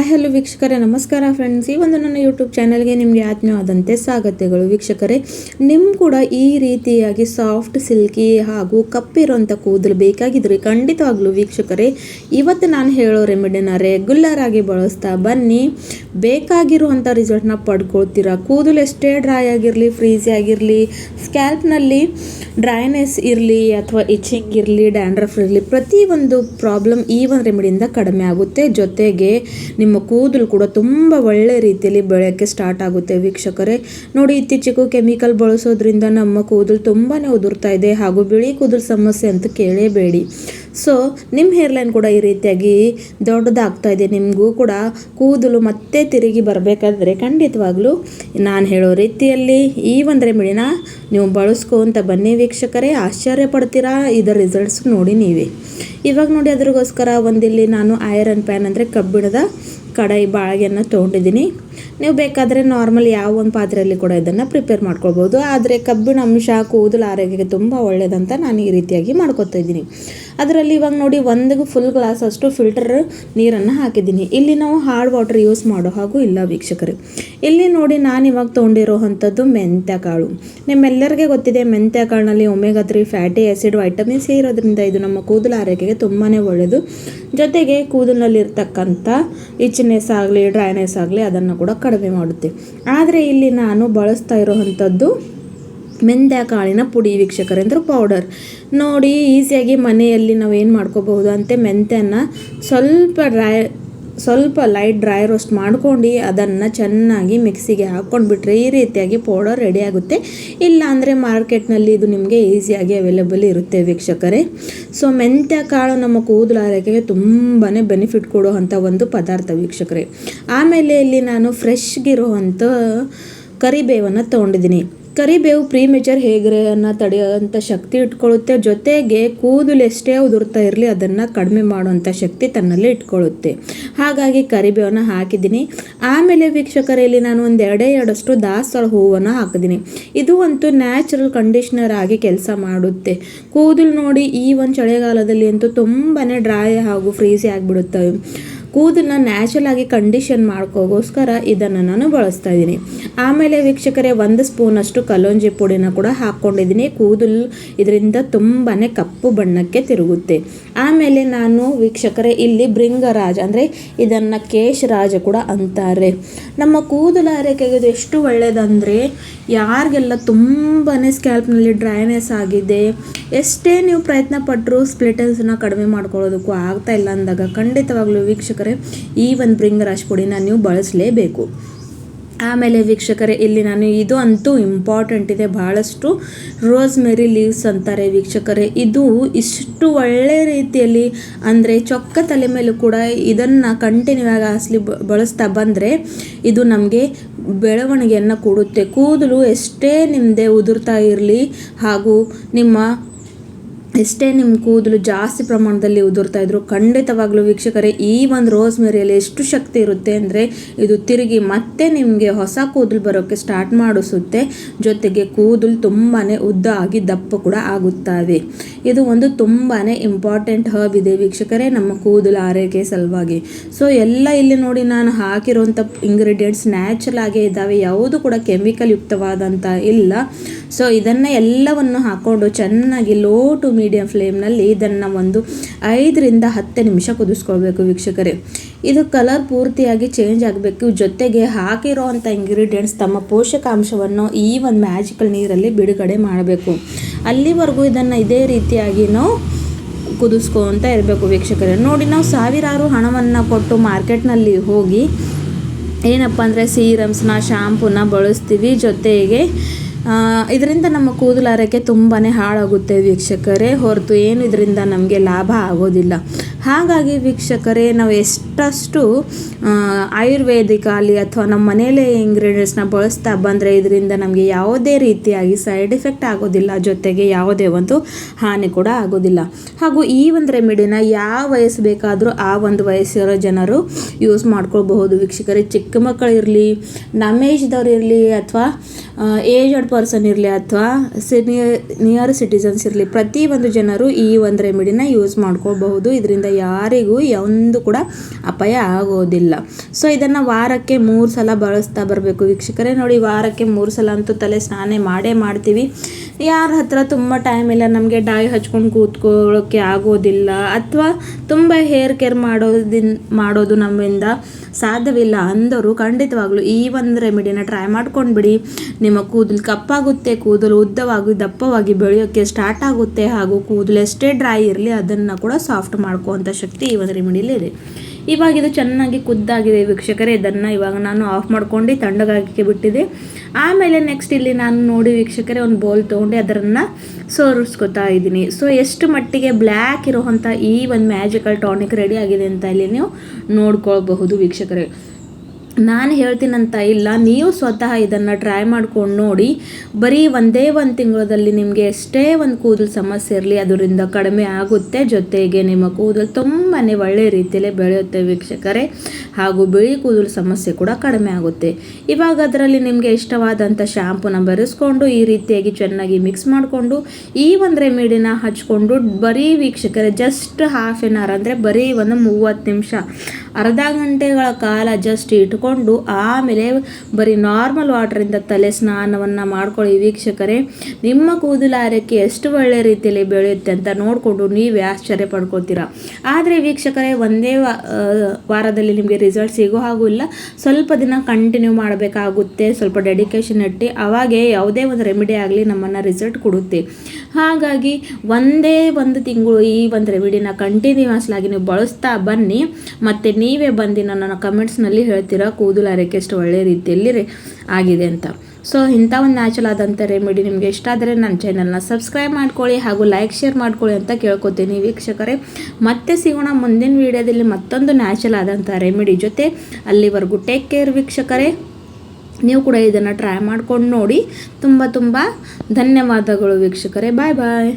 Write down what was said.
Hi, hello ವೀಕ್ಷಕರೇ, ನಮಸ್ಕಾರ friends ಈ ಒಂದು ನನ್ನ ಯೂಟ್ಯೂಬ್ ಚಾನಲ್ಗೆ ನಿಮಗೆ ಆತ್ಮೀಯವಾದಂತೆ ಸ್ವಾಗತಗಳು ವೀಕ್ಷಕರೇ. ನಿಮ್ಮ ಕೂಡ ಈ ರೀತಿಯಾಗಿ ಸಾಫ್ಟ್ ಸಿಲ್ಕಿ ಹಾಗೂ ಕಪ್ಪಿರುವಂಥ ಕೂದಲು ಬೇಕಾಗಿದ್ರೆ ಖಂಡಿತವಾಗ್ಲೂ ವೀಕ್ಷಕರೇ, ಇವತ್ತು ನಾನು ಹೇಳೋ ರೆಮಿಡಿನ ರೆಗ್ಯುಲರ್ ಆಗಿ ಬಳಸ್ತಾ ಬನ್ನಿ. ಬೇಕಾಗಿರುವಂಥ ರಿಸಲ್ಟ್ನ ಪಡ್ಕೊಳ್ತೀರಾ? ಕೂದಲು ಎಷ್ಟೇ ಡ್ರೈ ಆಗಿರಲಿ ಫ್ರೀಸಿ ಆಗಿರಲಿ, ಸ್ಕ್ಯಾಲ್ಪ್ನಲ್ಲಿ ಡ್ರೈನೆಸ್ ಇರಲಿ ಅಥವಾ ಇಚಿಂಗ್ ಇರಲಿ, ಡ್ಯಾಂಡ್ರಫ್ ಇರಲಿ, ಪ್ರತಿ ಒಂದು ಪ್ರಾಬ್ಲಮ್ ಈ ಒಂದು ರೆಮಿಡಿಯಿಂದ ಕಡಿಮೆ ಆಗುತ್ತೆ. ಜೊತೆಗೆ ನಿಮ್ಮ ಕೂದಲು ಕೂಡ ತುಂಬ ಒಳ್ಳೆ ರೀತಿಯಲ್ಲಿ ಬೆಳೆಯೋಕ್ಕೆ ಸ್ಟಾರ್ಟ್ ಆಗುತ್ತೆ ವೀಕ್ಷಕರೇ. ನೋಡಿ, ಇತ್ತೀಚೆಗೂ ಕೆಮಿಕಲ್ ಬಳಸೋದ್ರಿಂದ ನಮ್ಮ ಕೂದಲು ತುಂಬಾ ಉದುರ್ತಾ ಇದೆ ಹಾಗೂ ಬಿಳಿ ಕೂದಲು ಸಮಸ್ಯೆ ಅಂತ ಕೇಳೇಬೇಡಿ ಸೊ ನಿಮ್ಮ ಹೇರ್ಲೈನ್ ಕೂಡ ಈ ರೀತಿಯಾಗಿ ದೊಡ್ಡದಾಗ್ತಾ ಇದೆ. ನಿಮಗೂ ಕೂಡ ಕೂದಲು ಮತ್ತೆ ತಿರುಗಿ ಬರಬೇಕಾದ್ರೆ ಖಂಡಿತವಾಗ್ಲೂ ನಾನು ಹೇಳೋ ರೀತಿಯಲ್ಲಿ ಈ ಒಂದು ರೆಮಿಡಿನ ನೀವು ಬಳಸ್ಕೊಂತ ಬನ್ನಿ ವೀಕ್ಷಕರೇ. ಆಶ್ಚರ್ಯ ಪಡ್ತೀರಾ? ಇದರ ರಿಸಲ್ಟ್ಸ್ ನೋಡಿ ನೀವೇ. ಇವಾಗ ನೋಡಿ ಅದ್ರಿಗೋಸ್ಕರ ಒಂದಿಲ್ಲಿ ನಾನು ಐರನ್ ಪ್ಯಾನ್ ಅಂದರೆ ಕಬ್ಬಿಣದ ಕಡಾಯಿ ಬಾಳಿಗೆಯನ್ನು ತೊಗೊಂಡಿದ್ದೀನಿ. ನೀವು ಬೇಕಾದರೆ ನಾರ್ಮಲ್ ಯಾವ ಒಂದು ಪಾತ್ರೆಯಲ್ಲಿ ಕೂಡ ಇದನ್ನು ಪ್ರಿಪೇರ್ ಮಾಡ್ಕೊಳ್ಬೋದು. ಆದರೆ ಕಬ್ಬಿಣ ಅಂಶ ಕೂದಲು ಆರೋಗ್ಯಕ್ಕೆ ತುಂಬ ಒಳ್ಳೆಯದಂತ ನಾನು ಈ ರೀತಿಯಾಗಿ ಮಾಡ್ಕೊತಾ ಇದ್ದೀನಿ. ಅದರಲ್ಲಿ ಇವಾಗ ನೋಡಿ ಒಂದಿಗೆ ಫುಲ್ ಗ್ಲಾಸ್ ಅಷ್ಟು ಫಿಲ್ಟರ್ ನೀರನ್ನು ಹಾಕಿದ್ದೀನಿ. ಇಲ್ಲಿ ನಾವು ಹಾರ್ಡ್ ವಾಟರ್ ಯೂಸ್ ಮಾಡೋ ಹಾಗೂ ಇಲ್ಲ ವೀಕ್ಷಕರು. ಇಲ್ಲಿ ನೋಡಿ ನಾನು ಇವಾಗ ತೊಗೊಂಡಿರೋ ಅಂಥದ್ದು ಮೆಂತ್ಯ ಕಾಳು ನಿಮ್ಮೆಲ್ಲರಿಗೆ ಗೊತ್ತಿದೆ ಮೆಂತ್ಯ ಕಾಳಿನಲ್ಲಿ omega three fatty acid vitamin C ಇರೋದ್ರಿಂದ ಇದು ನಮ್ಮ ಕೂದಲು ಆರೋಗ್ಯಕ್ಕೆ ತುಂಬಾ ಒಳ್ಳೆಯದು ಜೊತೆಗೆ ಕೂದಲಿನಲ್ಲಿರ್ತಕ್ಕಂಥ ಇಚ್ನೆಸ್ ಆಗಲಿ, ಡ್ರೈನೆಸ್ ಆಗಲಿ ಅದನ್ನು ಕೂಡ ಕಡಿಮೆ ಮಾಡುತ್ತೆ. ಆದರೆ ಇಲ್ಲಿ ನಾನು ಬಳಸ್ತಾ ಇರೋವಂಥದ್ದು ಮೆಂತ್ಯ ಕಾಳಿನ ಪುಡಿ ವೀಕ್ಷಕರೇ ಅಂದ್ರೆ ಪೌಡರ್ ನೋಡಿ ಈಸಿಯಾಗಿ ಮನೆಯಲ್ಲಿ ನಾವು ಏನು ಮಾಡ್ಕೋಬಹುದು, ಅಂತೆ ಮೆಂತ್ಯನ ಸ್ವಲ್ಪ ಡ್ರೈ ಸ್ವಲ್ಪ ಲೈಟ್ ಡ್ರೈ ರೋಸ್ಟ್ ಮಾಡ್ಕೊಂಡು ಅದನ್ನು ಚೆನ್ನಾಗಿ ಮಿಕ್ಸಿಗೆ ಹಾಕ್ಕೊಂಡ್ಬಿಟ್ರೆ ಈ ರೀತಿಯಾಗಿ ಪೌಡರ್ ರೆಡಿ ಆಗುತ್ತೆ. ಇಲ್ಲ ಅಂದರೆ ಮಾರ್ಕೆಟ್ನಲ್ಲಿ ಇದು ನಿಮಗೆ ಈಸಿಯಾಗಿ ಅವೈಲೇಬಲ್ ಇರುತ್ತೆ ವೀಕ್ಷಕರೇ. ಸೊ ಮೆಂತ್ಯ ಕಾಳು ನಮ್ಮ ಕೂದಲು ಆರೈಕೆಗೆ ತುಂಬಾ ಬೆನಿಫಿಟ್ ಕೊಡುವಂಥ ಒಂದು ಪದಾರ್ಥ ವೀಕ್ಷಕರೇ. ಆಮೇಲೆ ಇಲ್ಲಿ ನಾನು ಫ್ರೆಶ್ಗಿರುವಂಥ ಕರಿಬೇವನ್ನು ತೊಗೊಂಡಿದ್ದೀನಿ. ಕರಿಬೇವು ಪ್ರೀಮೇಚರ್ ಹೇಗರೆಯನ್ನು ತಡೆಯುವಂಥ ಶಕ್ತಿ ಇಟ್ಕೊಳ್ಳುತ್ತೆ ಜೊತೆಗೆ ಕೂದಲು ಎಷ್ಟೇ ಉದುರ್ತಾ ಇರಲಿ ಅದನ್ನು ಕಡಿಮೆ ಮಾಡುವಂಥ ಶಕ್ತಿ ತನ್ನಲ್ಲಿ ಇಟ್ಕೊಳ್ಳುತ್ತೆ ಹಾಗಾಗಿ ಕರಿಬೇವನ್ನು ಹಾಕಿದ್ದೀನಿ. ಆಮೇಲೆ ವೀಕ್ಷಕರಲ್ಲಿ ನಾನು ಒಂದು ಎರಡೇ ಎರಡಷ್ಟು ದಾಸವಾಳ ಹೂವನ್ನು ಹಾಕಿದ್ದೀನಿ. ಇದು ಅಂತೂ ನ್ಯಾಚುರಲ್ ಕಂಡೀಷ್ನರ್ ಆಗಿ ಕೆಲಸ ಮಾಡುತ್ತೆ. ಕೂದಲು ನೋಡಿ ಈ ಒಂದು ಚಳಿಗಾಲದಲ್ಲಿ ಅಂತೂ ತುಂಬಾ ಡ್ರೈ ಹಾಗೂ ಫ್ರೀಸಿ ಆಗಿಬಿಡುತ್ತವೆ. ಕೂದಲನ್ನ ನ್ಯಾಚುರಲ್ ಆಗಿ ಕಂಡೀಷನ್ ಮಾಡ್ಕೋಗೋಸ್ಕರ ಇದನ್ನು ನಾನು ಬಳಸ್ತಾ ಇದ್ದೀನಿ. ಆಮೇಲೆ ವೀಕ್ಷಕರೇ, ಒಂದು ಸ್ಪೂನಷ್ಟು ಕಲೋಂಜಿ ಪುಡಿನ ಕೂಡ ಹಾಕ್ಕೊಂಡಿದ್ದೀನಿ. ಕೂದಲು ಇದರಿಂದ ತುಂಬಾ ಕಪ್ಪು ಬಣ್ಣಕ್ಕೆ ತಿರುಗುತ್ತೆ. ಆಮೇಲೆ ನಾನು ವೀಕ್ಷಕರೇ, ಇಲ್ಲಿ ಭೃಂಗರಾಜ ಅಂದರೆ ಇದನ್ನು ಕೇಶರಾಜ ಕೂಡ ಅಂತಾರೆ. ನಮ್ಮ ಕೂದಲ ಆರೈಕೆಗೆ ಎಷ್ಟು ಒಳ್ಳೆಯದಂದರೆ ಯಾರಿಗೆಲ್ಲ ತುಂಬಾ ಸ್ಕ್ಯಾಲ್ಪ್ನಲ್ಲಿ ಡ್ರೈನೆಸ್ ಆಗಿದೆ, ಎಷ್ಟೇ ನೀವು ಪ್ರಯತ್ನ ಪಟ್ಟರು ಸ್ಪ್ಲಿಟನ್ಸನ್ನ ಕಡಿಮೆ ಮಾಡ್ಕೊಳ್ಳೋದಕ್ಕೂ ಆಗ್ತಾ ಇಲ್ಲ ಅಂದಾಗ ಖಂಡಿತವಾಗ್ಲೂ ವೀಕ್ಷಕರೇ ಈ ಒಂದು ಭೃಂಗರಾಜ್ ಪುಡಿನ ನೀವು ಬಳಸಲೇಬೇಕು. ಆಮೇಲೆ ವೀಕ್ಷಕರೇ, ಇಲ್ಲಿ ನಾನು ಇದು ಅಂತೂ ಇಂಪಾರ್ಟೆಂಟ್ ಇದೆ ಭಾಳಷ್ಟು ರೋಸ್ ಮೆರಿ ಲೀವ್ಸ್ ಅಂತಾರೆ ವೀಕ್ಷಕರೇ. ಇದು ಇಷ್ಟು ಒಳ್ಳೆ ರೀತಿಯಲ್ಲಿ ಅಂದರೆ ಚೊಕ್ಕ ತಲೆ ಮೇಲೂ ಕೂಡ ಇದನ್ನು ಕಂಟಿನ್ಯೂ ಆಗಿ ಹಾಸ್ಲಿ ಬಳಸ್ತಾ ಬಂದರೆ ಇದು ನಮಗೆ ಬೆಳವಣಿಗೆಯನ್ನು ಕೊಡುತ್ತೆ. ಕೂದಲು ಎಷ್ಟೇ ನಿಮ್ಮದೇ ಉದುರ್ತಾ ಇರಲಿ ಹಾಗೂ ನಿಮ್ಮ ಎಷ್ಟೇ ನಿಮ್ಮ ಕೂದಲು ಜಾಸ್ತಿ ಪ್ರಮಾಣದಲ್ಲಿ ಉದುರ್ತಾ ಇದ್ರು ಖಂಡಿತವಾಗ್ಲೂ ವೀಕ್ಷಕರೇ, ಈ ಒಂದು ರೋಸ್ ಮೇರಿಯಲ್ಲಿ ಎಷ್ಟು ಶಕ್ತಿ ಇರುತ್ತೆ ಅಂದರೆ ಇದು ತಿರುಗಿ ಮತ್ತೆ ನಿಮಗೆ ಹೊಸ ಕೂದಲು ಬರೋಕ್ಕೆ ಸ್ಟಾರ್ಟ್ ಮಾಡಿಸುತ್ತೆ. ಜೊತೆಗೆ ಕೂದಲು ತುಂಬಾ ಉದ್ದ ಆಗಿ ದಪ್ಪ ಕೂಡ ಆಗುತ್ತವೆ. ಇದು ಒಂದು ತುಂಬಾ ಇಂಪಾರ್ಟೆಂಟ್ ಹರ್ಬ್ ಇದೆ ವೀಕ್ಷಕರೇ, ನಮ್ಮ ಕೂದಲು ಆರೈಕೆ ಸಲುವಾಗಿ. ಸೊ ಎಲ್ಲ ಇಲ್ಲಿ ನೋಡಿ ನಾನು ಹಾಕಿರುವಂಥ ಇಂಗ್ರೀಡಿಯೆಂಟ್ಸ್ ನ್ಯಾಚುರಲ್ ಆಗೇ ಇದ್ದಾವೆ. ಯಾವುದು ಕೂಡ ಕೆಮಿಕಲ್ ಯುಕ್ತವಾದಂಥ ಇಲ್ಲ. ಸೊ ಇದನ್ನು ಎಲ್ಲವನ್ನು ಹಾಕ್ಕೊಂಡು ಚೆನ್ನಾಗಿ ಲೋ ಟು ಮೀಡಿಯಂ ಫ್ಲೇಮ್ನಲ್ಲಿ ಇದನ್ನು ಒಂದು ಐದರಿಂದ ಹತ್ತು ನಿಮಿಷ ಕುದಿಸ್ಕೊಳ್ಬೇಕು ವೀಕ್ಷಕರೇ. ಇದು ಕಲರ್ ಪೂರ್ತಿಯಾಗಿ ಚೇಂಜ್ ಆಗಬೇಕು. ಜೊತೆಗೆ ಹಾಕಿರೋ ಅಂಥ ಇಂಗ್ರೀಡಿಯೆಂಟ್ಸ್ ತಮ್ಮ ಪೋಷಕಾಂಶವನ್ನು ಈ ಒಂದು ಮ್ಯಾಜಿಕಲ್ ನೀರಲ್ಲಿ ಬಿಡುಗಡೆ ಮಾಡಬೇಕು. ಅಲ್ಲಿವರೆಗೂ ಇದನ್ನು ಇದೇ ರೀತಿಯಾಗಿ ನಾವು ಕುದಿಸ್ಕೊಂತ ಇರಬೇಕು ವೀಕ್ಷಕರೇ. ನೋಡಿ, ನಾವು ಸಾವಿರಾರು ಹಣವನ್ನು ಕೊಟ್ಟು ಮಾರ್ಕೆಟ್ನಲ್ಲಿ ಹೋಗಿ ಏನಪ್ಪ ಅಂದರೆ ಸೀರಮ್ಸ್ನ ಶಾಂಪೂನ ಬಳಸ್ತೀವಿ. ಜೊತೆಗೆ ಇದರಿಂದ ನಮ್ಮ ಕೂದಲು ಆರೈಕೆ ತುಂಬಾ ಹಾಳಾಗುತ್ತೆ ವೀಕ್ಷಕರೇ. ಹೊರತು ಏನು ಇದರಿಂದ ನಮಗೆ ಲಾಭ ಆಗೋದಿಲ್ಲ. ಹಾಗಾಗಿ ವೀಕ್ಷಕರೇ, ನಾವು ಎಷ್ಟಷ್ಟು ಆಯುರ್ವೇದಿಕ ಆಗಲಿ ಅಥವಾ ನಮ್ಮ ಮನೆಯಲ್ಲೇ ಇಂಗ್ರೀಡಿಯೆಂಟ್ಸ್ನ ಬಳಸ್ತಾ ಬಂದರೆ ಇದರಿಂದ ನಮಗೆ ಯಾವುದೇ ರೀತಿಯಾಗಿ ಸೈಡ್ ಎಫೆಕ್ಟ್ ಆಗೋದಿಲ್ಲ, ಜೊತೆಗೆ ಯಾವುದೇ ಒಂದು ಹಾನಿ ಕೂಡ ಆಗೋದಿಲ್ಲ. ಹಾಗೂ ಈ ಒಂದು ರೆಮಿಡಿನ ಯಾವ ವಯಸ್ಸು ಬೇಕಾದರೂ ಆ ಒಂದು ವಯಸ್ಸಿರೋ ಜನರು ಯೂಸ್ ಮಾಡ್ಕೊಳ್ಬಹುದು. ವೀಕ್ಷಕರೇ, ಚಿಕ್ಕ ಮಕ್ಕಳಿರಲಿ ನಮ್ಮ ಏಜ್ದವ್ರು ಇರಲಿ ಅಥವಾ ಏಜ್ಡ್ ಪರ್ಸನ್ ಇರಲಿ ಅಥವಾ ಸಿನಿಯರ್ ನಿಯರ್ ಸಿಟಿಸನ್ಸ್ ಇರಲಿ ಪ್ರತಿಯೊಂದು ಜನರು ಈ ಒಂದು ರೆಮಿಡಿನ ಯೂಸ್ ಮಾಡ್ಕೊಳ್ಬಹುದು. ಇದರಿಂದ ಯಾರಿಗೂ ಒಂದು ಕೂಡ ಅಪಾಯ ಆಗೋದಿಲ್ಲ. ಸೊ ಇದನ್ನು ವಾರಕ್ಕೆ ಮೂರು ಸಲ ಬಳಸ್ತಾ ಬರಬೇಕು. ವೀಕ್ಷಕರೇ, ನೋಡಿ, ವಾರಕ್ಕೆ ಮೂರು ಸಲ ಅಂತೂ ತಲೆ ಸ್ನಾನ ಮಾಡೇ ಮಾಡ್ತೀವಿ. ಯಾರ ಹತ್ರ ತುಂಬ ಟೈಮ್ ಇಲ್ಲ, ನಮಗೆ ಡಾಯ್ ಹಚ್ಕೊಂಡು ಕೂತ್ಕೊಳ್ಳೋಕ್ಕೆ ಆಗೋದಿಲ್ಲ, ಅಥವಾ ತುಂಬ ಹೇರ್ ಕೇರ್ ಮಾಡೋದಿನ್, ಮಾಡೋದು ನಮ್ಮಿಂದ ಸಾಧ್ಯವಿಲ್ಲ ಅಂದರು ಖಂಡಿತವಾಗ್ಲೂ ಈ ಒಂದು ರೆಮಿಡಿನ ಟ್ರೈ ಮಾಡ್ಕೊಂಡು ಬಿಡಿ. ನಿಮ್ಮ ಕೂದಲು ಕಪ್ಪಾಗುತ್ತೆ, ಕೂದಲು ಉದ್ದವಾಗಿ ದಪ್ಪವಾಗಿ ಬೆಳೆಯೋಕ್ಕೆ ಸ್ಟಾರ್ಟ್ ಆಗುತ್ತೆ ಹಾಗೂ ಕೂದಲು ಎಷ್ಟೇ ಡ್ರೈ ಇರಲಿ ಅದನ್ನು ಕೂಡ ಸಾಫ್ಟ್ ಮಾಡ್ಕೋವಂಥ ಶಕ್ತಿ ಈ ಒಂದು ರೆಮಿಡಿಯಲ್ಲಿ ಇದೆ. ಇವಾಗ ಇದು ಚೆನ್ನಾಗಿ ಕುದ್ದಾಗಿದೆ ವೀಕ್ಷಕರೇ. ಇದನ್ನು ಇವಾಗ ನಾನು ಆಫ್ ಮಾಡ್ಕೊಂಡು ತಣ್ಣಗಾಗಕ್ಕೆ ಬಿಟ್ಟಿದೆ. ಆಮೇಲೆ ನೆಕ್ಸ್ಟ್ ಇಲ್ಲಿ ನಾನು ನೋಡಿ ವೀಕ್ಷಕರೇ ಒಂದು ಬೌಲ್ ತೊಗೊಂಡು. ಅದರನ್ನು ಸೋರಿಸ್ಕೊತಾ ಇದ್ದೀನಿ. ಸೊ ಎಷ್ಟು ಮಟ್ಟಿಗೆ ಬ್ಲ್ಯಾಕ್ ಇರುವಂಥ ಈ ಒಂದು ಮ್ಯಾಜಿಕಲ್ ಟಾನಿಕ್ ರೆಡಿ ಆಗಿದೆ ಅಂತ ಇಲ್ಲಿ ನೀವು ನೋಡ್ಕೊಳ್ಬಹುದು ವೀಕ್ಷಕರೇ. ನಾನು ಹೇಳ್ತೀನಂತ ಇಲ್ಲ, ನೀವು ಸ್ವತಃ ಇದನ್ನು ಟ್ರೈ ಮಾಡ್ಕೊಂಡು ನೋಡಿ, ಬರೀ ಒಂದೇ ಒಂದು ತಿಂಗಳಲ್ಲಿ ನಿಮಗೆ ಎಷ್ಟೇ ಒಂದು ಕೂದಲು ಸಮಸ್ಯೆ ಇರಲಿ, ಅದರಿಂದ ಕಡಿಮೆ ಆಗುತ್ತೆ. ಜೊತೆಗೆ ನಿಮ್ಮ ಕೂದಲು ತುಂಬಾ ಒಳ್ಳೆಯ ರೀತಿಯಲ್ಲೇ ಬೆಳೆಯುತ್ತೆ ವೀಕ್ಷಕರೇ, ಹಾಗೂ ಬಿಳಿ ಕೂದಲು ಸಮಸ್ಯೆ ಕೂಡ ಕಡಿಮೆ ಆಗುತ್ತೆ. ಇವಾಗ ಅದರಲ್ಲಿ ನಿಮಗೆ ಇಷ್ಟವಾದಂಥ ಶ್ಯಾಂಪೂನ ಬೆರೆಸ್ಕೊಂಡು, ಈ ರೀತಿಯಾಗಿ ಚೆನ್ನಾಗಿ ಮಿಕ್ಸ್ ಮಾಡಿಕೊಂಡು, ಈ ಒಂದು ರೆಮಿಡಿನ ಹಚ್ಕೊಂಡು, ಬರೀ ವೀಕ್ಷಕರೇ ಜಸ್ಟ್ ಹಾಫ್ ಎನ್ ಅವರ್ ಅಂದರೆ ಬರೀ ಒಂದು ಮೂವತ್ತು ನಿಮಿಷ ಅರ್ಧ ಗಂಟೆಗಳ ಕಾಲ ಜಸ್ಟ್ ಇಟ್ಕೊಂಡು ಆಮೇಲೆ ಬರೀ ನಾರ್ಮಲ್ ವಾಟರಿಂದ ತಲೆ ಸ್ನಾನವನ್ನು ಮಾಡ್ಕೊಳ್ಳಿ ವೀಕ್ಷಕರೇ. ನಿಮ್ಮ ಕೂದಲ ಆರೈಕೆ ಎಷ್ಟು ಒಳ್ಳೆ ರೀತಿಯಲ್ಲಿ ಬೆಳೆಯುತ್ತೆ ಅಂತ ನೋಡಿಕೊಂಡು ನೀವೇ ಆಶ್ಚರ್ಯ ಪಡ್ಕೊತೀರಾ. ಆದರೆ ವೀಕ್ಷಕರೇ, ಒಂದೇ ವಾರದಲ್ಲಿ ನಿಮಗೆ ರಿಸಲ್ಟ್ ಸಿಗೋ ಹಾಗೂ ಇಲ್ಲ. ಸ್ವಲ್ಪ ದಿನ ಕಂಟಿನ್ಯೂ ಮಾಡಬೇಕಾಗುತ್ತೆ. ಸ್ವಲ್ಪ ಡೆಡಿಕೇಶನ್ ಇಟ್ಟು ಅವಾಗೆ ಯಾವುದೇ ಒಂದು ರೆಮಿಡಿ ಆಗಲಿ ನಮ್ಮನ್ನು ರಿಸಲ್ಟ್ ಕೊಡುತ್ತೆ. ಹಾಗಾಗಿ ಒಂದೇ ಒಂದು ತಿಂಗಳು ಈ ಒಂದು ರೆಮಿಡಿನ ಕಂಟಿನ್ಯೂಸ್ ಆಗಿ ನೀವು ಬಳಸ್ತಾ ಬನ್ನಿ. ಮತ್ತು ನೀವೇ ಬಂದು ನನ್ನ ಕಮೆಂಟ್ಸ್ನಲ್ಲಿ ಹೇಳ್ತೀರಾ? ಕೂದಲು ಅರೆಕೆ ಎಷ್ಟು ಒಳ್ಳೆ ರೀತಿಯಲ್ಲಿ ಆಗಿದೆ ಅಂತ. ಸೊ ಇಂಥ ಒಂದು ನ್ಯಾಚುರಲ್ ಆದಂಥ ರೆಮಿಡಿ ನಿಮಗೆ ಇಷ್ಟ ಆದರೆ ನನ್ನ ಚಾನಲ್ನ ಸಬ್ಸ್ಕ್ರೈಬ್ ಮಾಡ್ಕೊಳ್ಳಿ ಹಾಗೂ ಲೈಕ್ ಶೇರ್ ಮಾಡ್ಕೊಳ್ಳಿ ಅಂತ ಕೇಳ್ಕೊತೀನಿ ವೀಕ್ಷಕರೇ. ಮತ್ತೆ ಸಿಗೋಣ ಮುಂದಿನ ವೀಡಿಯೋದಲ್ಲಿ ಮತ್ತೊಂದು ನ್ಯಾಚುರಲ್ ಆದಂಥ ರೆಮಿಡಿ ಜೊತೆ. ಅಲ್ಲಿವರೆಗೂ ಟೇಕ್ ಕೇರ್ ವೀಕ್ಷಕರೇ. ನೀವು ಕೂಡ ಇದನ್ನು ಟ್ರೈ ಮಾಡ್ಕೊಂಡು ನೋಡಿ. ತುಂಬ ತುಂಬ ಧನ್ಯವಾದಗಳು ವೀಕ್ಷಕರೇ. ಬಾಯ್ ಬಾಯ್